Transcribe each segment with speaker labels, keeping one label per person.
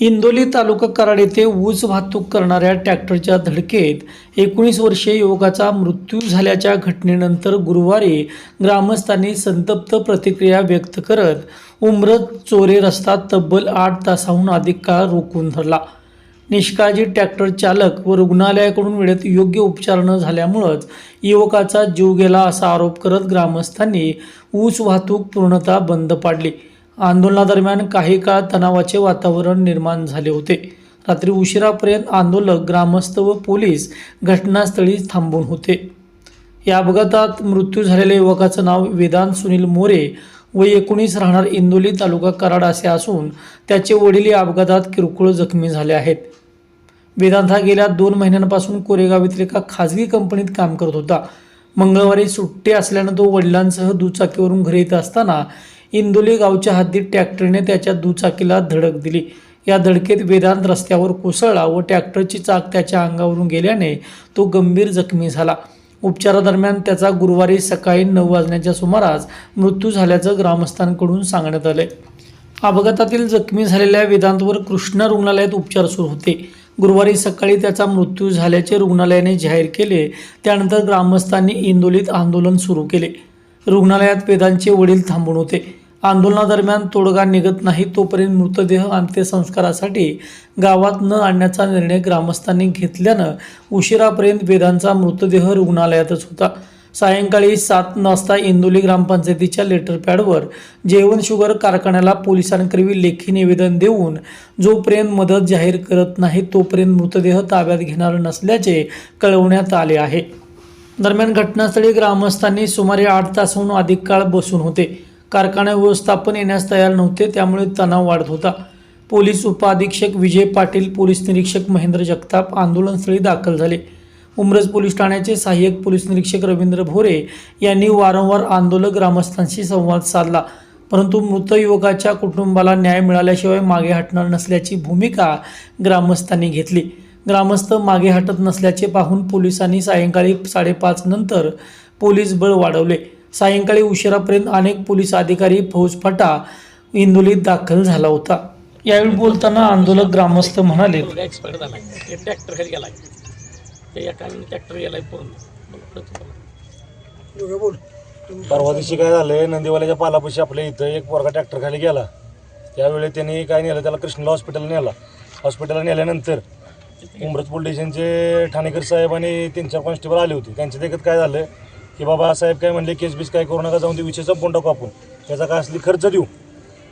Speaker 1: इंदोली तालुका कराड येथे ऊस वाहतूक करणाऱ्या ट्रॅक्टरच्या धडकेत एकोणीस वर्षीय युवकाचा मृत्यू झाल्याच्या घटनेनंतर गुरुवारी ग्रामस्थांनी संतप्त प्रतिक्रिया व्यक्त करत उमरत चोरे रस्ता तब्बल आठ तासाहून अधिक काळ रोखून धरला. निष्काळजी ट्रॅक्टर चालक व रुग्णालयाकडून वेळेत योग्य उपचार न झाल्यामुळंच युवकाचा जीव गेला असा आरोप करत ग्रामस्थांनी ऊस वाहतूक पूर्णतः बंद पाडली. आंदोलनादरम्यान काही काळ तणावाचे वातावरण निर्माण झाले होते. रात्री उशिरापर्यंत आंदोलक ग्रामस्थ व पोलीस घटनास्थळी थांबून होते. या अपघातात मृत्यू झालेल्या युवकाचं नाव वेदांत सुनील मोरे व एकोणीस राहणार इंदोली तालुका कराड असे असून त्याचे वडील या अपघातात किरकोळ जखमी झाले आहेत. वेदांत हा गेल्या दोन महिन्यांपासून कोरेगाव येथील एका खाजगी कंपनीत काम करत होता. मंगळवारी सुट्टी असल्यानं तो वडिलांसह दुचाकीवरून घरी येत असताना इंदोली गावच्या हद्दीत ट्रॅक्टरने त्याच्या दुचाकीला धडक दिली. या धडकेत वेदांत रस्त्यावर कोसळला व ट्रॅक्टरची चाक त्याच्या अंगावरून गेल्याने तो गंभीर जखमी झाला. उपचारादरम्यान त्याचा गुरुवारी सकाळी नऊ वाजण्याच्या सुमारास मृत्यू झाल्याचं ग्रामस्थांकडून सांगण्यात आलंय. अपघातातील जखमी झालेल्या वेदांतवर कृष्णा रुग्णालयात उपचार सुरू होते. गुरुवारी सकाळी त्याचा मृत्यू झाल्याचे रुग्णालयाने जाहीर केले. त्यानंतर ग्रामस्थांनी इंदोलीत आंदोलन सुरू केले. रुग्णालयात वेदांचे वडील थांबून होते. आंदोलनादरम्यान तोडगा निघत नाही तोपर्यंत मृतदेह अंत्यसंस्कारासाठी गावात न आणण्याचा निर्णय ग्रामस्थांनी घेतल्यानं उशिरापर्यंत वेदांचा मृतदेह रुग्णालयातच होता. सायंकाळी सात वाजता इंदोली ग्रामपंचायतीच्या लेटर पॅडवर जेवण शुगर कारखान्याला पोलिसांकरवी लेखी निवेदन देऊन जोपर्यंत मदत जाहीर करत नाही तोपर्यंत मृतदेह ताब्यात घेणार नसल्याचे कळवण्यात आले आहे. दरम्यान घटनास्थळी ग्रामस्थांनी सुमारे आठ तासहून अधिक काळ बसून होते. कारखाना व्यवस्थापन येण्यास तयार नव्हते त्यामुळे तणाव वाढत होता. पोलीस उपअधीक्षक विजय पाटील पोलीस निरीक्षक महेंद्र जगताप आंदोलनस्थळी दाखल झाले. उमरज पोलीस ठाण्याचे सहाय्यक पोलीस निरीक्षक रवींद्र भोरे यांनी वारंवार आंदोलक ग्रामस्थांशी संवाद साधला. परंतु मृत युवकाच्या कुटुंबाला न्याय मिळाल्याशिवाय मागे हटणार नसल्याची भूमिका ग्रामस्थांनी घेतली. ग्रामस्थ मागे हटत नसल्याचे पाहून पोलिसांनी सायंकाळी साडेपाच नंतर पोलीस बळ वाढवले. सायंकाळी उशिरापर्यंत अनेक पोलीस अधिकारी फौजफाटा इंदोलीत दाखल झाला होता. यावेळी बोलताना आंदोलक ग्रामस्थ म्हणाले
Speaker 2: मुलगा एक्सपायर झाला ते ट्रॅक्टर खाली गेलाय. ते एका ट्रॅक्टर गेलाय पूर्ण.
Speaker 3: परवा दिवशी काय झालंय नंदीवाल्याच्या पालापाशी आपल्या इथं एक पोरगा ट्रॅक्टर खाली गेला. त्यावेळी त्यांनी काय नेलं त्याला कृष्णला हॉस्पिटल नेला. हॉस्पिटलला नेल्यानंतर उमरत पोलीस स्टेशनचे ठाणेकर साहेब आणि तीन चार कॉन्स्टेबल आले होते. त्यांच्या देखत काय झालं की बाबा साहेब काय म्हणले केस बीस काय करू नका जाऊन ते विषय संपून टाकू आपण. त्याचा काय असली खर्च देऊ.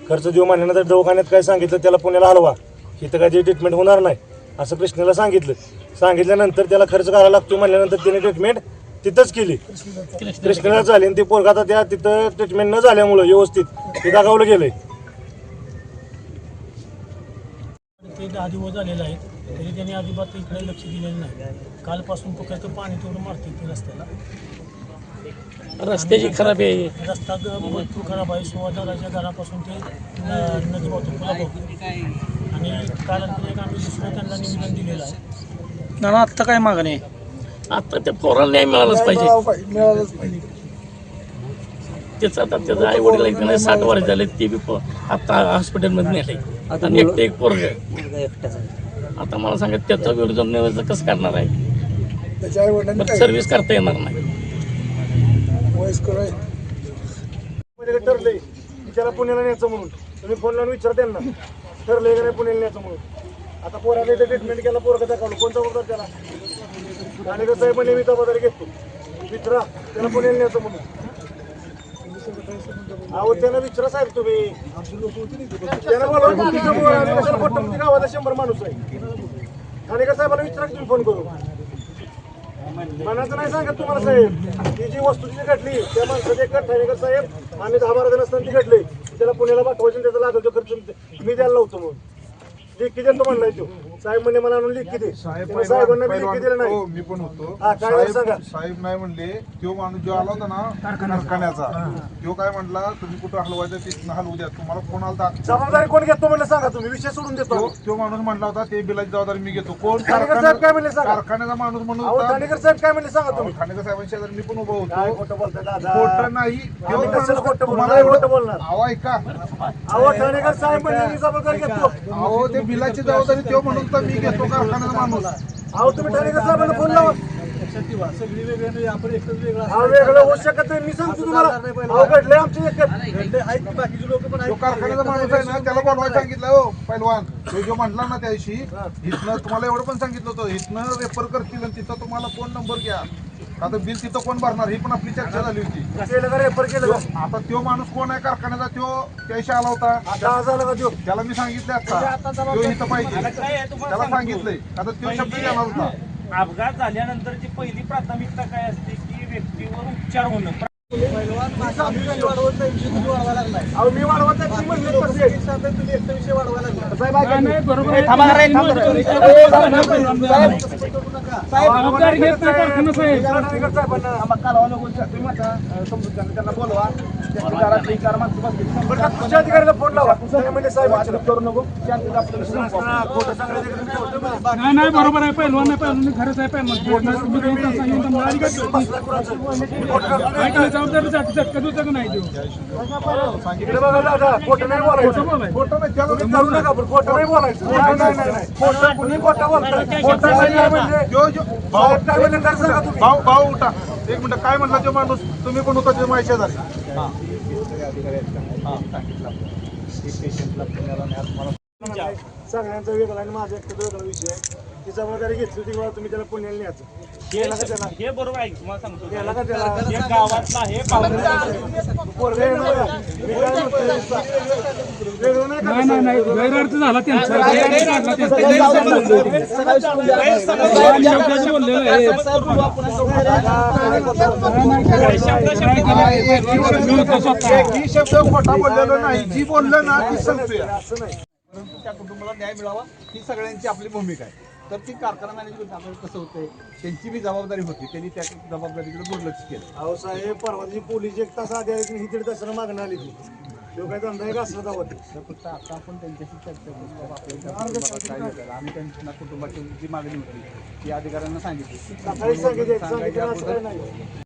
Speaker 3: खर्च देऊ म्हणल्यानंतर दवाखान्यात काय सांगितलं त्याला पुण्याला हलवा. इथं काय ट्रीटमेंट होणार नाही. असं कृष्णाला सांगितलं. सांगितल्यानंतर त्याला खर्च करायला लागतो म्हणल्यानंतर त्याने ट्रीटमेंट तिथंच केली. कृष्णाला झाली आणि ते पोरगा आता त्या तिथं ट्रीटमेंट न झाल्यामुळं व्यवस्थित ते दाखवलं गेलंय.
Speaker 4: ते दहा दिवस झालेले आहेत तरी त्यांनी अजिबात इकडे लक्ष दिलेलं नाही. कालपासून तो काय पाणी तेवढं मारते ते रस्त्याला.
Speaker 2: रस्त्याची खराबी आहे.
Speaker 4: रस्ता भरपूर खराब आहे. सुवादाराच्या घरापासून ते न- नदी वाहतूक आणि काल एक आम्ही दुसरं त्यांना निवेदन दिलेलं आहे.
Speaker 1: ना आत्ता काय मागणी आहे
Speaker 2: आता त्या पोराला न्याय मिळालाच पाहिजे. त्याचं आता त्याचं आई वडील का नाही साठ वर्ष झाले ते बी प- आता हॉस्पिटलमध्ये नेले आता एकटे एक पोरग आता मला सांगा त्याचा विरोध कसं करणार आहे. सर्व्हिस करता येणार नाही.
Speaker 3: म्हणजे ठरलंय. की त्याला पुण्याला न्यायचं म्हणून. तुम्ही फोन लावून विचार त्यांना. ठरलंय का नाही पुण्याला न्यायचं म्हणून. आता पोराला इथं ट्रीटमेंट केला पोरगा दाखवलं कोणता बोलतात त्याला? आणि कसं आहे म्हणजे मी जबाबदारी घेतो. विचारा त्याला पुण्याला न्यायचं म्हणून. अहो त्यांना विचारा साहेब तुम्ही. त्यांना बोलवा, गावाला शंभर माणूस आहे. ठाणेकर साहेबाला विचारा की तुम्ही फोन करू मनाचं नाही सांगत तुम्हाला साहेब. ती जी वस्तू जी घडली त्या माणसाचे कट ठाणेकर साहेब आम्ही दहा बारा जण असताना ती घडली त्याला पुण्याला पाठवायची त्याचा लागल तो खर्च मी द्यायला लावतो मग ते किती म्हणलाय तो.
Speaker 5: साहेब म्हणे मला लिखी दे.
Speaker 6: साहेब
Speaker 5: साहेबांना बी
Speaker 6: पहिलवान-
Speaker 5: लिखी दिलं नाही.
Speaker 6: हो मी पण होतो.
Speaker 5: हा, काय झालं सांगा.
Speaker 6: साहेब साहेब नाही म्हणले तो माणूस जो आला होता ना कारखान्याचा. तो काय म्हणला तुम्ही कुठं हलवायचं तिथनं हलवू द्या तुम्हाला फोन आला होता.
Speaker 5: जबाबदारी कोण घेतो म्हणलं सांगा तुम्ही विषय सोडून देतो
Speaker 6: तो. तो माणूस म्हणला होता ते बिलाची जबाबदारी मी घेतो. कोण?
Speaker 5: ठाणेकर साहेब काय म्हणले सांगा?
Speaker 6: कारखान्याचा माणूस म्हणून
Speaker 5: अहो
Speaker 6: होता.
Speaker 5: ठाणेकर साहेब काय म्हणले सांगा तुम्ही?
Speaker 6: ठाणेकर साहेबांच्या शेजारी मी पण उभा
Speaker 5: काय
Speaker 6: होतो
Speaker 5: खोटं दादा?
Speaker 6: नाही. तो
Speaker 5: आम्ही कशाला
Speaker 6: माणूस-
Speaker 5: खोटं बोलणार?
Speaker 6: तुम्हाला
Speaker 5: खोटं बोलणार.
Speaker 6: अहो ऐका.
Speaker 5: अहो ठाणेकर साहेब म्हणले मी जबाबदारी घेतो.
Speaker 6: अहो ते बिलाची जबाबदारी तो म्हणून होता मी घेतो कारखान्याचा माणूस.
Speaker 5: अहो तुम्ही ठाणेकर साहेबांना फोन लावा.
Speaker 4: सगळी वेगळी नाही आपण एकच वेगळा
Speaker 5: हा वेगळं होऊ शकत नाही. मी सांगतो तुम्हाला. अहो घडलंय आमच्या एकच
Speaker 4: आहेत की बाकीचे लोक पण
Speaker 6: तो कारखान्याचा माणूस आहे ना त्याला बोलवायला सांगितलं हो पैलवान तो जो म्हटला ना त्या दिवशी इथनं तुम्हाला एवढं पण सांगितलं होतं. इथनं रेफर करतील आणि तिथं तुम्हाला फोन नंबर घ्या. आता बिल तिथं कोण भरणार? ही पण आपली चर्चा झाली होती.
Speaker 5: केलं का रेफर केलं का?
Speaker 6: आता तो माणूस कोण आहे? कारखान्याचा तो त्याशी आला होता.
Speaker 5: आता आज आला का देऊ
Speaker 6: त्याला मी सांगितलं आता. तो इथं पाहिजे. त्याला सांगितलंय. आता तो शब्द येणार होता.
Speaker 7: अपघात झाल्यानंतरची पहिली प्राथमिकता काय असते की व्यक्तीवर उपचार होणं?
Speaker 5: अहो मी वाढवत नाही, तुम्ही म्हणले तसे. साहेब ऐका की. जबाबदारी घेत नाही कारखाना साहेब. फोन लावा करू नको
Speaker 4: नाही नाही बरोबर आहे पहिलवान नाही पहिलवान खरंच आहे पहिलवान तुम्ही दोन तास मला जबाबदारी नाही देऊ
Speaker 5: करू नाही
Speaker 6: भाऊ भाऊ उठा एक मिनिट काय म्हणला तो माणूस तुम्ही पण होता ते माहिती झाले
Speaker 5: सगळ्यांचा वेगळा आणि माझा एकटा वेगळा विषय आहे. ती जबाबदारी घेतली होती किंवा तुम्ही त्याला पुण्याला न्यायचं. गेला का त्याला?
Speaker 7: हे बरोबर आहे तुम्हाला सांगतो.
Speaker 5: गेला का त्याला?
Speaker 7: हे गावातला हे
Speaker 5: पोरगं आहे ना बघा. मी काय म्हणतोय, वेगळं नाही का?
Speaker 4: नाही नाही गैरअर्थ झाला त्यांचा. गैरअर्थ काढला त्यांचा. बोललेलं आहे
Speaker 6: एकही शब्द खोटा बोललेलो नाही. जी बोललं ना ती सांगतोय
Speaker 5: असं नाही.
Speaker 8: त्या कुटुंबाला न्याय मिळावा ही सगळ्यांची आपली भूमिका आहे. तर ती कारखाना मॅनेजमेंट कसं होतंय त्यांची बी जबाबदारी होती. त्यांनी त्या जबाबदारीकडे दुर्लक्ष केलं.
Speaker 5: अहो साहेब परवा दिवशी पोलीस एक तास आधी आले ही दीड तासाला मागणं आली ती तो काय धंदा आहे का असं दावत?
Speaker 8: तर फक्त आता आपण त्यांच्याशी चर्चा करू. आपल्या काय झालं? आम्ही त्यांच्या कुटुंबाची जी मागणी होती ती अधिकाऱ्यांना सांगितली.
Speaker 5: सकाळी सांगितलं
Speaker 8: सांगायच्या